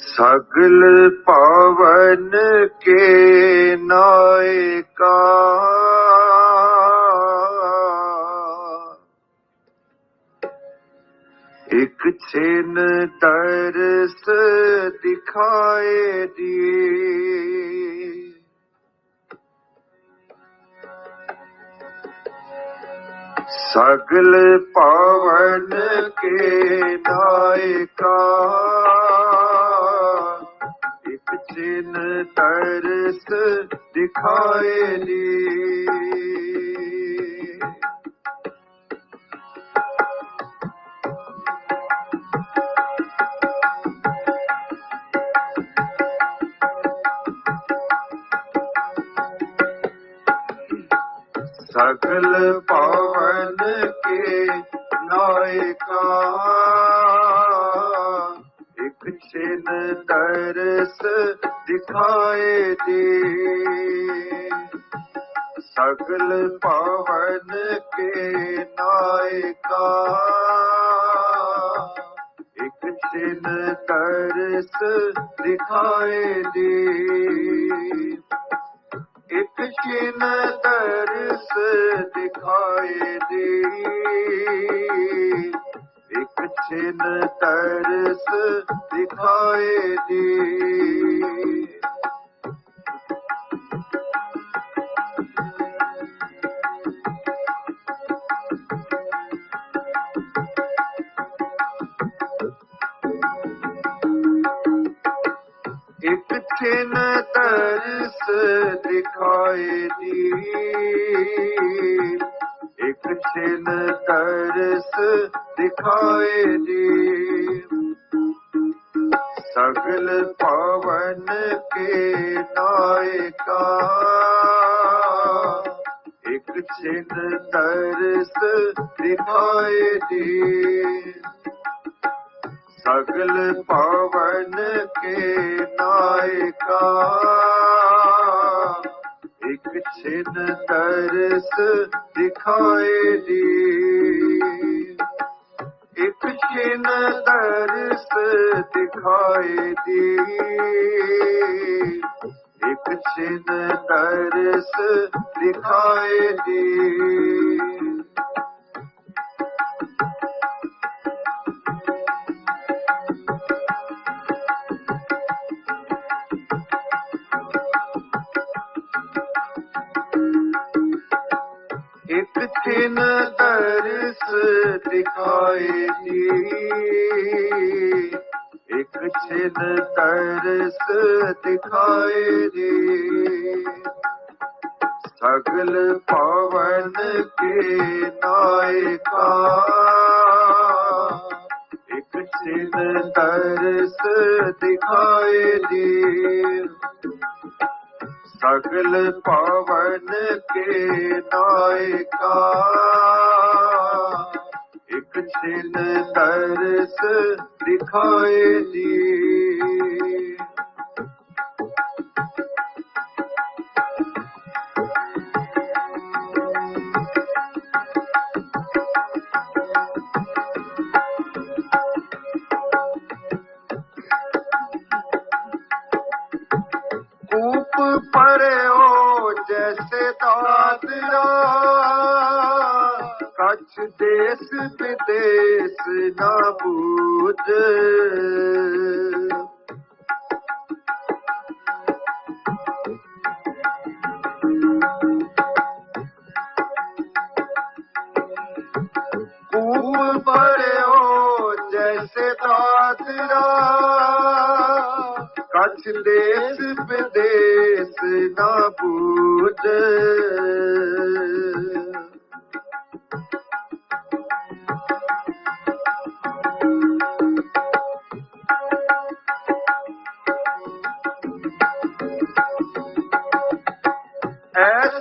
ਸਗਲ ਪਾਵਨ ਕੇ ਨਾਇਕਾ। ਇਕ ਛੇਨ ਤਰਸ ਦਿਖਾਏ ਦੀ ਸਗਲ ਪਾਵਨ ਕੇ ਨਾਇਕਾ। ਦਿਨ ਤਰਸ ਦਿਖਾਏ ਨੀ। ਸਕਲ ਪਾਵਨ ਕੇ ਨਾਇਕਾ ਸਿਨ ਤਰਸ ਦਿਖਾਏ ਦੇ। ਸਗਲ ਪਾਵਨ ਕੇ ਨਾਇਕਾ। ਇੱਕ ਸਿਨ ਤਰਸ ਦਿਖਾਏ ਦੇ। ਇੱਕ ਚਿਨ ਤਰਸ ਦਿਖਾਏ ਦੇ। ਛਿਨ ਤਰਸ ਦਿਖਾਏ ਦੇ ਇੱਕ ਛਿਨ ਤਰਸ ਦਿਖਾਏ ਦੀ ਇੱਕ ਛਿਨ ਤਰਸ ਦਿਖਾਏ ਜੀ। ਸਗਲ ਪਵਨ ਕੇ ਨਾਇਕਾ। ਇੱਕ ਛਿਨ ਤਰਸ ਦਿਖਾਏ ਜੀ। ਸਗਲ ਪਵਨ ਕੇ ਨਾਇਕਾ। ਇੱਕ ਛਿਨ ਤਰਸ ਦਿਖਾਏ ਜੀ। कठिन दर्श दिखाई दी एक छिन दर्श दिखाई दी एक छिन दर्श ਦਿਖਾਏ ਦੀ ਇੱਕ ਛਿਨ ਤਰਸ ਦਿਖਾਏ ਦੀ ਸਗਲ ਪਵਨ ਕੇ ਨਾਇਕਾ। ਇੱਕ ਛਿਨ ਤਰਸ ਦਿਖਾਏ ਦੀ ਸਗਲ ਪਾਵਨ ਕੇ ਨਾਇਕਾ। ਇੱਕ ਤਰਸ ਦਿਖਾਏ ਦੀ ਕੱਛ ਦੇਸ ਵਿਦੇਸ ਨਾ ਬੂਝ। ਕੂਪ ਭਰਿਓ ਜੈਸੇ ਦਾਤਰਾ। ਕੱਛ ਦੇਸ ਵਿਦੇਸ ਨਾ ਬੂਝ।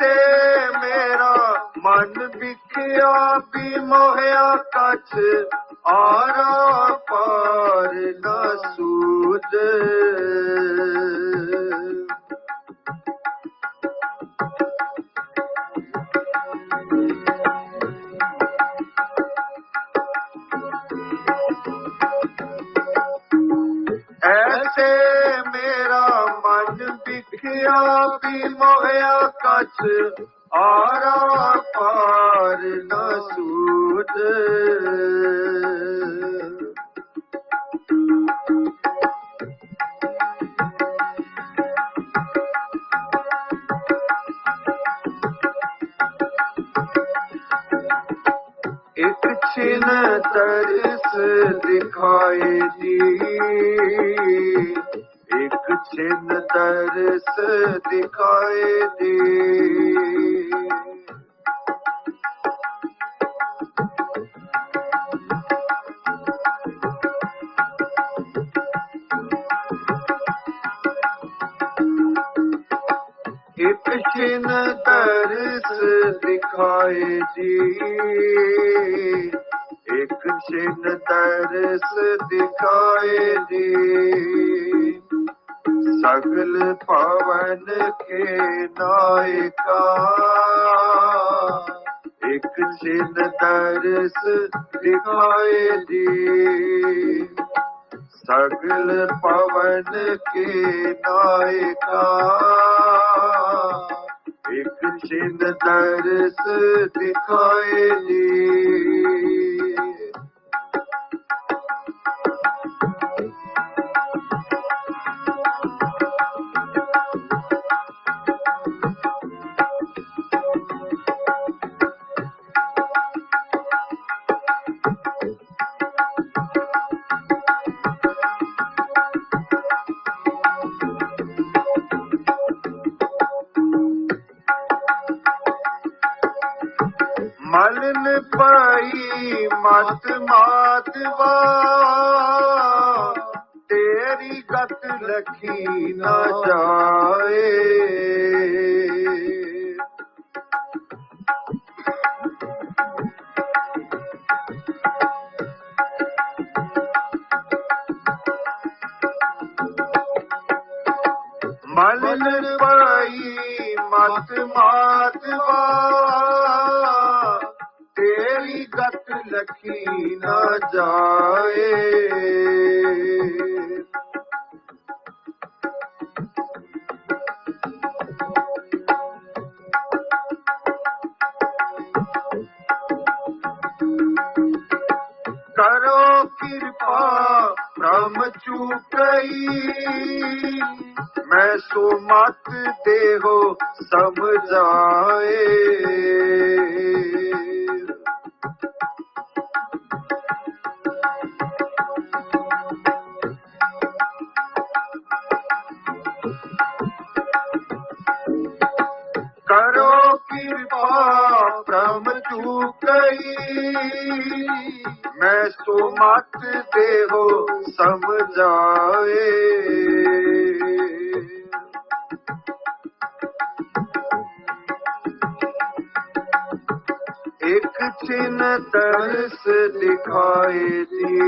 बूझ ਮੇਰਾ ਮਨ ਵਿਖਿਆ ਵੀ ਮੋਹਿਆ ਕਛ, ਆਰਾ ਪਾਰ ਨਾ ਸੂਝ। ਐਸੇ ਮੇਰਾ ਮਨ ਵਿਖਿਆ ਵੀ ਮੋਹਿਆ ਆਰਾ ਪਾਰ ਨ ਸੂਝ ਇੱਕ ਛਿਨ ਤਰਸ ਦਿਖਾਏ ਜੀ। ਇੱਕ ਛਿਨ ਤਰਸ ਦਿਖਾਏ ਜੀ ਇੱਕ ਛਿਨ ਤਰਸ ਦਿਖਾਏ ਜੀ ਇੱਕ ਛਿਨ ਤਰਸ ਦਿਖਾਏ ਜੀ ਸਗਲ ਪਵਨ ਕੇ ਨਾਇਕਾ। ਇੱਕ ਛਿਨ ਤਰਸ ਦਿਖਾਏ ਜੀ। ਸਗਲ ਪਵਨ ਕੇ ਨਾਇਕਾ। ਇੱਕ ਛਿਨ ਦਰਸ ਦਿਖਾਏ ਜੀ। ਮਤ ਮਾਤਵਾ ਤੇਰੀ ਗਤ ਲਖੀ ਨਾ ਜਾਏ। ਮਲਨ ਪਾਈ ਮਤ ਮਾਤਵਾ ਗਤ ਲਖੀ ਨਾ ਜਾਏ ਕਰੋ ਕਿਰਪਾ ਬ੍ਰਹਮ ਚੁਕਈ ਮੈਂ ਸੋ ਮਤ ਦੇਹੋ ਕਿਰਪਾ ਬ੍ਰਹਮ ਚੁਕਈ ਮੈਂ ਸੋ ਮਤ ਦੇਹੋ ਸਮਝਾਏ। ਇੱਕ ਚਿਨ ਤਰਸ ਦਿਖਾਏ ਜੀ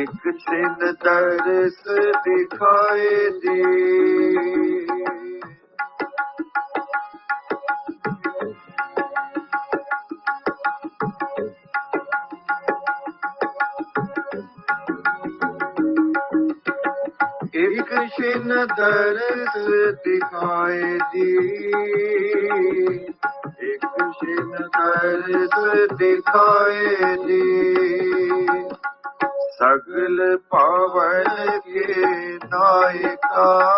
ਇੱਕ ਚਿਨ ਤਰਸ ਦਿਖਾਏ ਜੀ ਇੱਕ ਦਰਸ ਦਿਖਾਏ ਜੀ। ਇੱਕ ਛਿਨ ਦਰਸ ਦਿਖਾਏ ਜੀ। ਸਗਲ ਪਾਵਨ ਕੇ ਨਾਇਕਾ।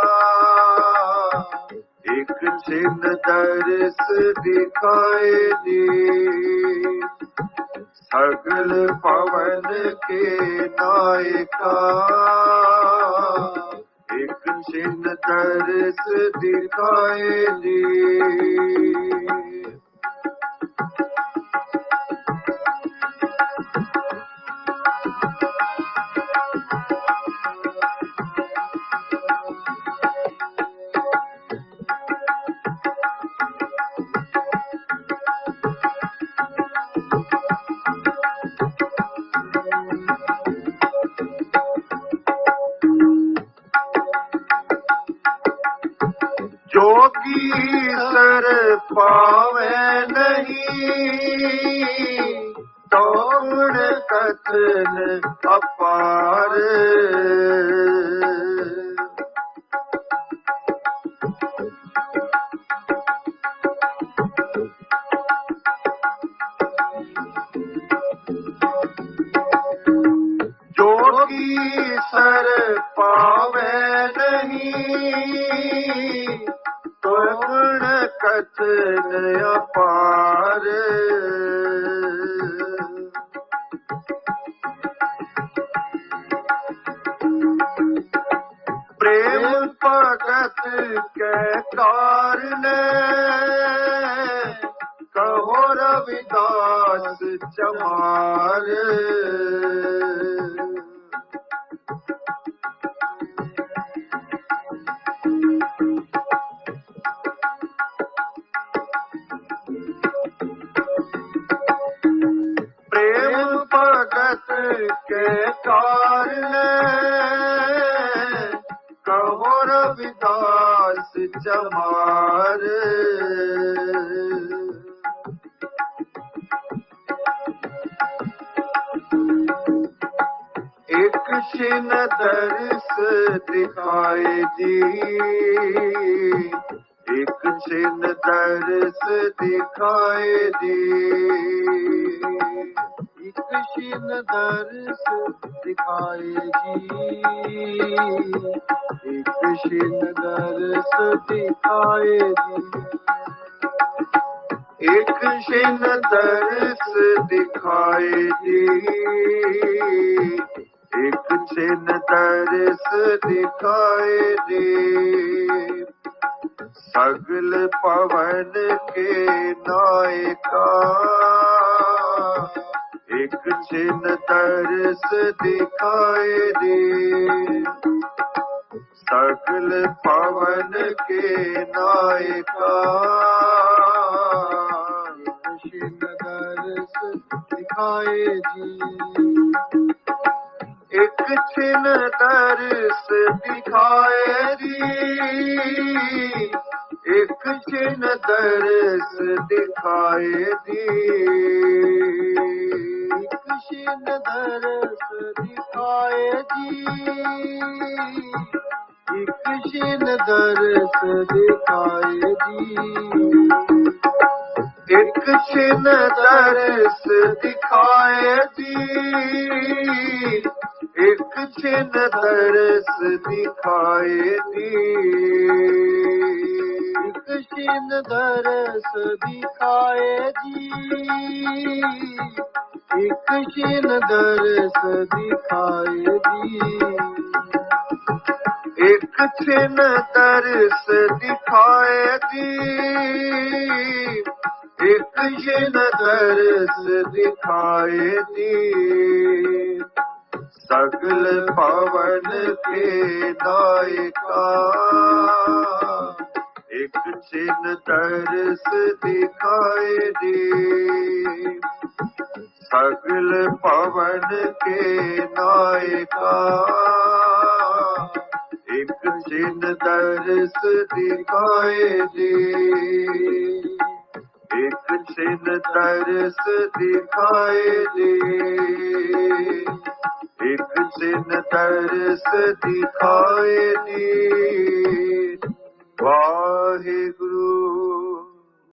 ਇੱਕ ਛਿਨ ਦਰਸ ਦਿਖਾਏ ਜੀ। ਸਗਲ ਪਵਨ ਕੇ ਨਾਇਕਾ। ਇੱਕ ਛਿਨ ਦਿਖਾਏ ਜੀ ਨੇ ਅਪਾਰ। ਭਗਤ ਕੇ ਕਾਰਨੇ ਕਹੋ ਰਵਿਦਾਸ ਚਮਾਰ। ਪ੍ਰੇਮ ਭਗਤ ਕੇ ਕਾਰਨ ਚਮਾਰ। ਇੱਕ ਛਿਨ ਦਰਸ ਦਿਖਾਏ ਜੀ। ਇੱਕ ਛਿਨ ਦਰਸ ਦਿਖਾਏ ਜੀ। ਇੱਕ ਛਿਨ ਦਰਸ ਦਿਖਾਏ ਜੀ ਇੱਕ ਛਿਨ ਦਰਸ ਦਿਖਾਏ ਜੀ ਇੱਕ ਛਿਨ ਦਰਸ ਦਿਖਾਏ ਜੀ ਇੱਕ ਛਿਨ ਦਰਸ ਦਿਖਾਏ ਜੀ ਸਗਲ ਪਵਨ ਕੇ ਨਾਇਕਾ। ਇੱਕ ਛਿਨ ਦਰਸ ਦਿਖਾਏ ਜੀ ਸਗਲ ਪਵਨ ਕੇ ਨਾਇਕਾ। ਛਿਨ ਦਰਸ ਦਿਖਾਏ ਜੀ। ਇੱਕ ਛਿਨ ਦਰਸ ਦਿਖਾਏ ਦੀ ਇੱਕ ਛਿਨ ਦਰਸ ਦਿਖਾਏ ਦੀ ਕਾਸ਼ੀ ਨਦਰ ਸਦਿਖਾਏ ਜੀ। ਇੱਕ ਸ਼ਿਨ ਦਰ ਸਦਿਖਾਏ ਜੀ। ਇੱਕ ਸ਼ਿਨ ਦਰ ਸਦਿਖਾਏ ਜੀ। ਇੱਕ ਛਿਨ ਦਰਸ ਦਿਖਾਏ ਦੀ ਇੱਕ ਛਿਨ ਦਰਸ ਦਿਖਾਏ ਦੀ ਇੱਕ ਛਿਨ ਦਰਸ ਦਿਖਾਏ ਦੀ ਇੱਕ ਛਿਨ ਦਰਸ ਦਿਖਾਏ ਦੀ ਇੱਕ ਛਿਨ ਦਰਸ ਦਿਖਾਏ ਦੀ ਸਗਲ ਪਵਨ ਕੇ। ਨਾਇਕਾ ਇੱਕ ਛਿਨ ਦਰਸ ਦਿਖਾਏ ਦੀ सगल पवन के नायका एक दिन दर्श दिखाए दे एक दिन दर्श दिखाए दे एक दिन दर्श दिखाए दे वाहिगुरु